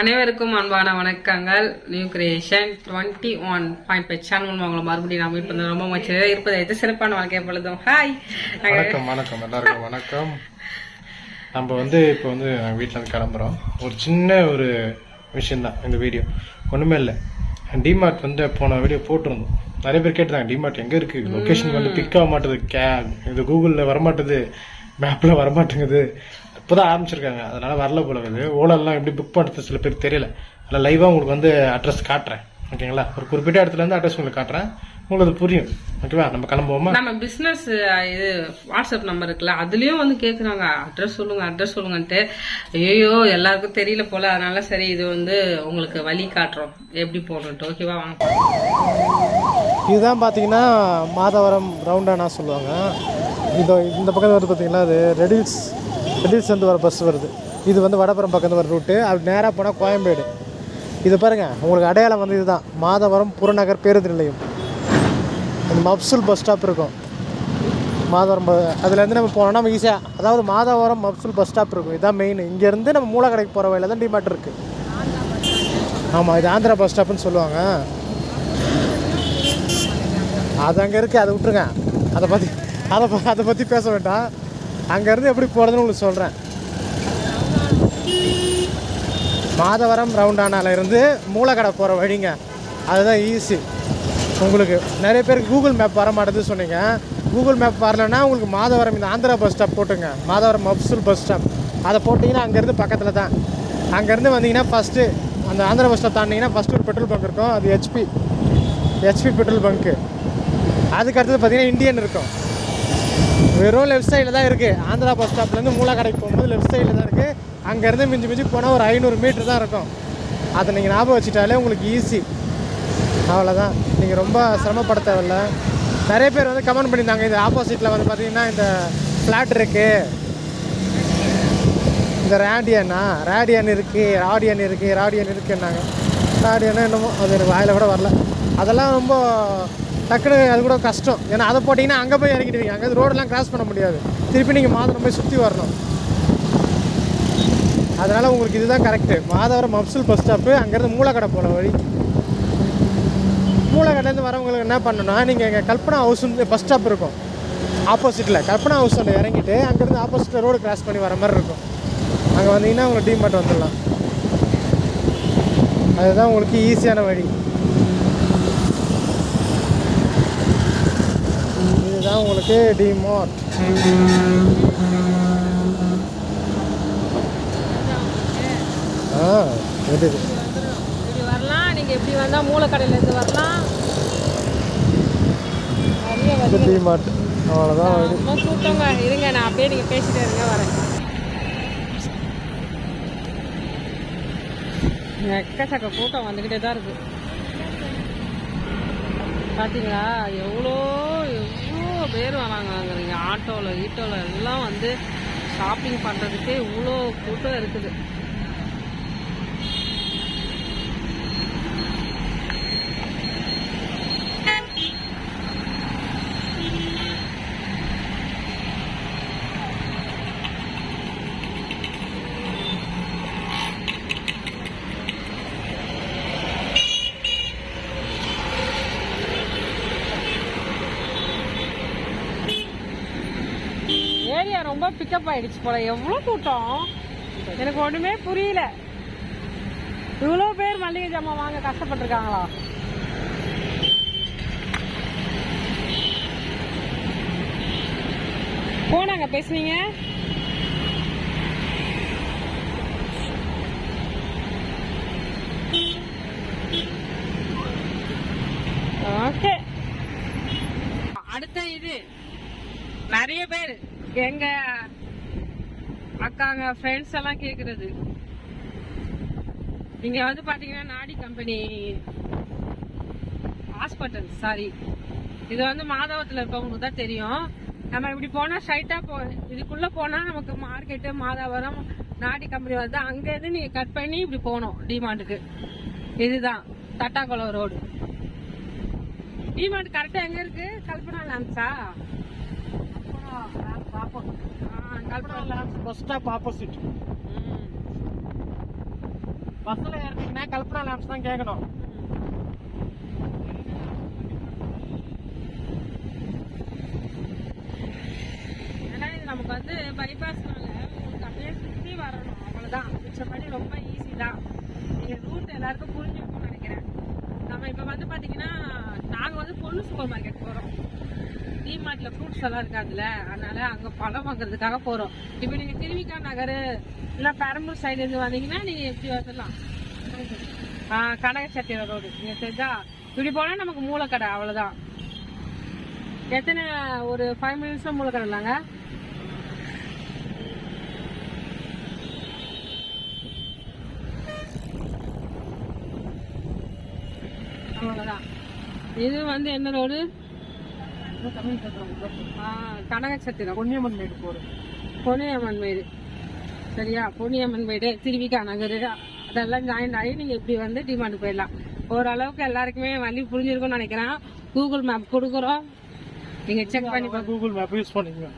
அனைவருக்கும் அன்பான வணக்கங்கள். New creation twenty one point five channel மூலமாக உங்களை மறுபடியும் நாம் இப்போ ரொம்ப மச்சு இருப்பதை வைத்து சிறப்பான வாழ்க்கை பொழுதும். ஹாய் வணக்கம் வணக்கம். எல்லாருக்கும் வணக்கம். நம்ம வந்து இப்போ வந்து நாங்கள் வீட்டில் இருந்து கிளம்புறோம். ஒரு சின்ன ஒரு விஷயந்தான் இந்த வீடியோ ஒன்றுமே இல்லை. டிமார்ட் வந்து போன வீடியோ போட்டிருந்தோம். நிறைய பேர் கேட்டுருந்தாங்க டிமார்ட் எங்கே இருக்குது லொக்கேஷன் வந்து பிக் ஆக மாட்டுது. கே இது கூகுளில் வரமாட்டுது. மேப்பில் வரமாட்டேங்குது. இப்போ தான் ஆரம்பிச்சிருக்காங்க. அதனால வரல போல இது ஓலாலாம் எப்படி புக் பண்ணுறது சில பேருக்கு தெரியல. அதில் லைவாக உங்களுக்கு வந்து அட்ரஸ் காட்டுறேன். ஓகேங்களா? ஒரு குறிப்பிட்ட இடத்துல இருந்து அட்ரஸ் உங்களுக்கு காட்டுறேன். உங்களுக்கு அது புரியும். ஓகேவா நம்ம கிளம்புவோமா? நம்ம பிஸ்னஸ் இது வாட்ஸ்அப் நம்பர் இருக்குல்ல அதுலயும் வந்து கேக்குறாங்க. அட்ரஸ் சொல்லுங்க அட்ரஸ் சொல்லுங்கன்ட்டு. ஐயோ எல்லாருக்கும் தெரியல போல. அதனால சரி இது வந்து உங்களுக்கு வழி காட்டுறோம். எப்படி போகணுன்ட்டு ஓகேவா வாங்க. இதுதான் பார்த்தீங்கன்னா மாதவரம் ரவுண்டானா சொல்லுவாங்க. இதோ இந்த பக்கம் வந்து பார்த்தீங்கன்னா அது ரெடில்ஸ் ரெடில்ஸ் வர பஸ் வருது. இது வந்து வடபுறம் பக்கம் வர ரூட்டு அப்படி நேராக போனால் கோயம்பேடு. இது பாருங்கள் உங்களுக்கு அடையாளம் வந்து இதுதான். மாதவரம் புறநகர் பேருந்து நிலையம். அந்த மப்சூல் பஸ் ஸ்டாப் இருக்கும். மாதவரம் அதுலேருந்து நம்ம போனோம்னா நம்ம ஈஸியாக அதாவது மாதவரம் மப்சூல் பஸ் ஸ்டாப் இருக்கும். இதுதான் மெயின் இங்கேருந்து நம்ம மூலக்கடைக்கு போகிற வழியில் தான் டிமார்ட் இருக்குது ஆமாம் இது ஆந்திரா பஸ் ஸ்டாப்னு சொல்லுவாங்க. அது அங்கே இருக்குது அதை விட்டுருங்க. அதை பற்றி அதை அதை பற்றி பேச வேண்டாம். அங்கேருந்து எப்படி போகிறதுன்னு உங்களுக்கு சொல்கிறேன் மாதவரம் ரவுண்டானால இருந்து போகிற வழிங்க. அதுதான் ஈஸி உங்களுக்கு நிறைய பேருக்கு கூகுள் மேப் வர மாட்டேது சொன்னீங்க. கூகுள் மேப் வரலன்னா உங்களுக்கு மாதவரம் இந்த ஆந்திரா பஸ் ஸ்டாப் போட்டுங்க. மாதவரம் மப்சூல் பஸ் ஸ்டாப் அதை போட்டிங்கன்னா அங்கேருந்து பக்கத்தில் தான். அங்கேருந்து வந்தீங்கன்னா ஃபஸ்ட்டு அந்த ஆந்திரா பஸ் ஸ்டாப் தாண்டிங்கன்னா ஃபஸ்ட்டு ஒரு பெட்ரோல் பங்க் இருக்கும். அது ஹெச்பி ஹெச்பி பெட்ரோல் பங்க்கு அதுக்கு அடுத்தது பார்த்தீங்கன்னா இந்தியன் இருக்கும். வெறும் லெஃப்ட் சைடில் தான் இருக்குது ஆந்திரா பஸ் ஸ்டாப்லேருந்து மூலக்கடைக்கு போகும்போது லெஃப்ட் சைடில் தான் இருக்குது அங்கேருந்து மிஞ்சி மிஞ்சி போனால் ஒரு ஐநூறு மீட்டர் தான் இருக்கும். அதை நீங்கள் ஞாபகம் வச்சுட்டாலே உங்களுக்கு ஈஸி அவ்வளோதான் நீங்கள் ரொம்ப சிரமப்பட தேவையில்ல. நிறைய பேர் வந்து கமெண்ட் பண்ணியிருந்தாங்க. இது ஆப்போசிட்டில் வந்து பார்த்தீங்கன்னா இந்த ஃப்ளாட் இருக்குது இந்த ரேடியனா ரேடியன் இருக்குது ராடியன் இருக்குது ராடியன் இருக்குன்னாங்க. ராடியனா என்னமோ? அது எனக்கு வாயில் கூட வரல. அதெல்லாம் ரொம்ப டக்குனு அது கூட கஷ்டம். ஏன்னா அதை போட்டிங்கன்னா அங்கே போய் இறங்கிடுவீங்க அங்கே ரோடெலாம் கிராஸ் பண்ண முடியாது. திருப்பி நீங்கள் மாதவரம் போய் சுற்றி வரணும். அதனால் உங்களுக்கு இதுதான் correct Madhavaram Mofussil bus stop அங்கேருந்து மூளைக்கடை போன வழி. மூலக்கடைலேருந்து வரவங்களுக்கு என்ன பண்ணணும்னா நீங்கள் எங்கள் கல்பனா ஹவுஸ் பஸ் ஸ்டாப் இருக்கும். ஆப்போசிட்டில் கல்பனா ஹவுஸ் ஒன்று இறங்கிட்டு அங்கேருந்து ஆப்போசிட்டில் ரோடு கிராஸ் பண்ணி வர மாதிரி இருக்கும். அங்கே வந்தீங்கன்னா உங்களுக்கு டீமார்ட் வந்துடலாம். அதுதான் உங்களுக்கு ஈஸியான வழி. இதுதான் உங்களுக்கு டிமார்ட் ஆ எது வரலாம் நீங்க இப்படி வந்தா மூலக்கடையில இருந்து வரலாம் டிமார்ட் அவ்வளோதான் ரொம்ப கூட்டங்க இருங்க நான் அப்படியே நீங்க பேசிட்டே இருங்க வரேன். எக்கச்சக்க கூட்டம் வந்துக்கிட்டே தான் இருக்கு. பார்த்தீங்களா எவ்வளோ பேர் வராங்கிறீங்க ஆட்டோவில் ஈட்டோவில் எல்லாம் வந்து ஷாப்பிங் பண்ணுறதுக்கே இவ்வளோ கூட்டம் இருக்குது. ஏரியா ரொம்ப பிக்கப் ஆயிடுச்சு போல. எவ்வளோ கூட்டம்? எனக்கு ஒன்றுமே புரியல. இவ்வளோ பேர் மளிகை ஜாமான் வாங்க கஷ்டப்பட்டிருக்காங்களா? போனாங்க பேசுனீங்க. ஓகே அடுத்த இது. நிறைய பேர் எங்க அக்காங்க ஃப்ரெண்ட்ஸ் எல்லாம் கேக்குறது. இங்க வந்து பாத்தீங்கன்னா நாடி கம்பெனி ஹாஸ்பிட்டல் சாரி இது வந்து மாதவத்துல இருக்கவங்களுக்கு தான் தெரியும். நம்ம இப்படி போனா ஸ்ட்ரைட்டா போ இதுக்குள்ள போனா நமக்கு மார்க்கெட்டு மாதாவரம் நாடி கம்பெனி வருது. அங்க இருந்து நீங்க கட் பண்ணி இப்படி போகணும் டிமாண்டுக்கு இதுதான் தட்டாக்குளம் ரோடு டிமாண்ட் கரெக்டா எங்க இருக்கு? கல்பனா லான்ஸா பஸ் ஸ்டாப் ஆப்போசிட் ம். பஸ்ஸில் ஏறினீங்கன்னா கல்பனா லேம்ஸ் தான் கேட்கணும் ஏன்னா நமக்கு வந்து பைபாஸ்னால உங்களுக்கு அப்படியே சுற்றி வரணும். அவ்வளோதான் மிச்சப்படி ரொம்ப ஈஸி தான். நீங்கள் ரூட் எல்லாருக்கும் புரிஞ்சுக்கணும்னு நினைக்கிறேன். நம்ம இப்போ வந்து பார்த்தீங்கன்னா நாங்கள் வந்து பொண்ணு சூப்பர் மார்க்கெட் போகிறோம் டிமார்ட்ல ஃப்ரூட்ஸ் எல்லாம் இருக்காதுல்ல அதனால அங்கே பழம் வாங்குறதுக்காக போகிறோம் இப்போ நீங்கள் திருவிக்கா நகர் இல்லை பெரம்பூர் சைடு இருந்து வந்தீங்கன்னா நீங்கள் எப்படி வந்துடலாம்? ஆ ரோடு. நீங்கள் தெரிஞ்சா இப்படி போனால் நமக்கு மூலக்கடை அவ்வளோதான் எத்தனை ஒரு ஃபைவ் மினிட்ஸ்ல மூலக்கடை இல்லாங்க? அவ்வளோதான் இது வந்து என்ன ரோடு? கனகச்சத்திரம் பொன்னியம்மன் மேடு போகிறோம் பொன்னியம்மன் வீடு. சரியா? பொன்னியம்மன் வீடு திருவிக்கா நகர் அதெல்லாம் ஜாயின் ஆகி நீங்கள் இப்படி வந்து டிமாண்ட் போயிடலாம். ஓரளவுக்கு எல்லாருக்குமே வழி புரிஞ்சிருக்கும்னு நினைக்கிறேன். கூகுள் மேப் கொடுக்குறோம். நீங்கள் செக் பண்ணி கூகுள் மேப் யூஸ் பண்ணிக்கோங்க.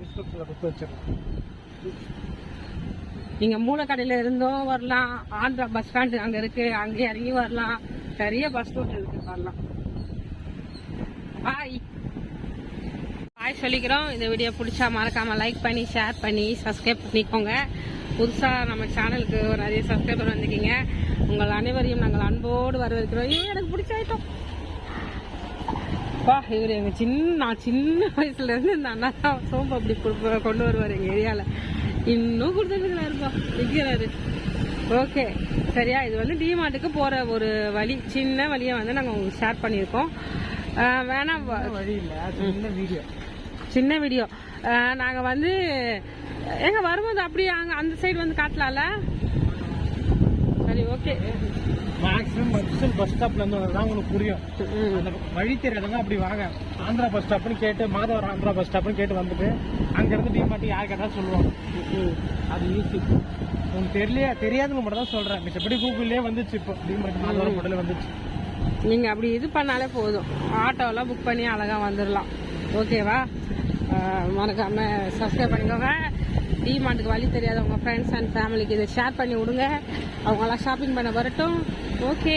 டிஸ்கிரிப்ஷனில் கொடுத்து வச்சிருக்கேன் நீங்க மூலக்கடையில இருந்தும் வரலாம். ஆந்திரா பஸ் ஸ்டாண்டு அங்க இருக்கு. அங்கே இறங்கி வரலாம். நிறைய பஸ் ரூட் இருக்கு வரலாம் பாய் சொல்லிக்கிறோம். இந்த வீடியோ பிடிச்சா மறக்காம லைக் பண்ணி ஷேர் பண்ணி சப்ஸ்கிரைப் பண்ணிக்கோங்க. புதுசாக நம்ம சேனலுக்கு நிறைய சப்ஸ்கிரைபர் வந்திருக்கீங்க. உங்கள் அனைவரையும் நாங்கள் அன்போடு வரவேற்கிறோம். ஏன் எனக்கு பிடிச்ச ஐட்டம் பா இவர் எங்கள் சின்ன நான் சின்ன வயசுலேருந்து இந்த அண்ணா தான் சோம்பு அப்படி கொண்டு வருவார் எங்கள் ஏரியாவில் இன்னும் கொடுத்துருக்கிறாருப்பா விற்கிறாரு ஓகே. சரியா? இது வந்து டிமார்ட்டுக்கு போகிற ஒரு வழி சின்ன வழியை வந்து நாங்கள் உங்களுக்கு ஷேர் பண்ணியிருக்கோம். வேணாம் வழி இல்லை சின்ன வீடியோ. சின்ன வீடியோ நாங்கள் வந்து எங்க வரும்போது அப்படியே அங்கே அந்த சைடு வந்து காட்டலாம்ல? சரி ஓகே மேக்ஸிமம் பஸ் பஸ் ஸ்டாப்ல இருந்து வந்தா உங்களுக்கு புரியும். அந்த வழி தெரியாதவங்க அப்படி வாங்க. ஆந்திரா பஸ் ஸ்டாப்னு கேட்டு மாதவரம் ஆந்திரா பஸ் ஸ்டாப்னு கேட்டு வந்துட்டு அங்க இருந்து டிமார்ட் யார் கேட்டா சொல்லுவாங்க. அது ஈஸி உங்களுக்கு தெரியலையா தெரியாதுங்க மட்டும் தான் சொல்றேன். மிச்சப்படி கூகுள்லயே வந்துச்சு இப்போ. டிமார்ட் மாதவரம் முதல்ல வந்துச்சு. நீங்கள் அப்படி இது பண்ணாலே போதும். ஆட்டோலாம் புக் பண்ணி அழகாக வந்துடலாம் ஓகேவா மறக்காமல் மறக்காம சப்ஸ்கிரைப் பண்ணிக்கோங்க. டிமார்ட்டுக்கு வழி தெரியாத உங்கள் ஃப்ரெண்ட்ஸ் அண்ட் ஃபேமிலிக்கு இதை ஷேர் பண்ணி விடுங்க. அவங்களாம் ஷாப்பிங் பண்ண வரட்டும். ஓகே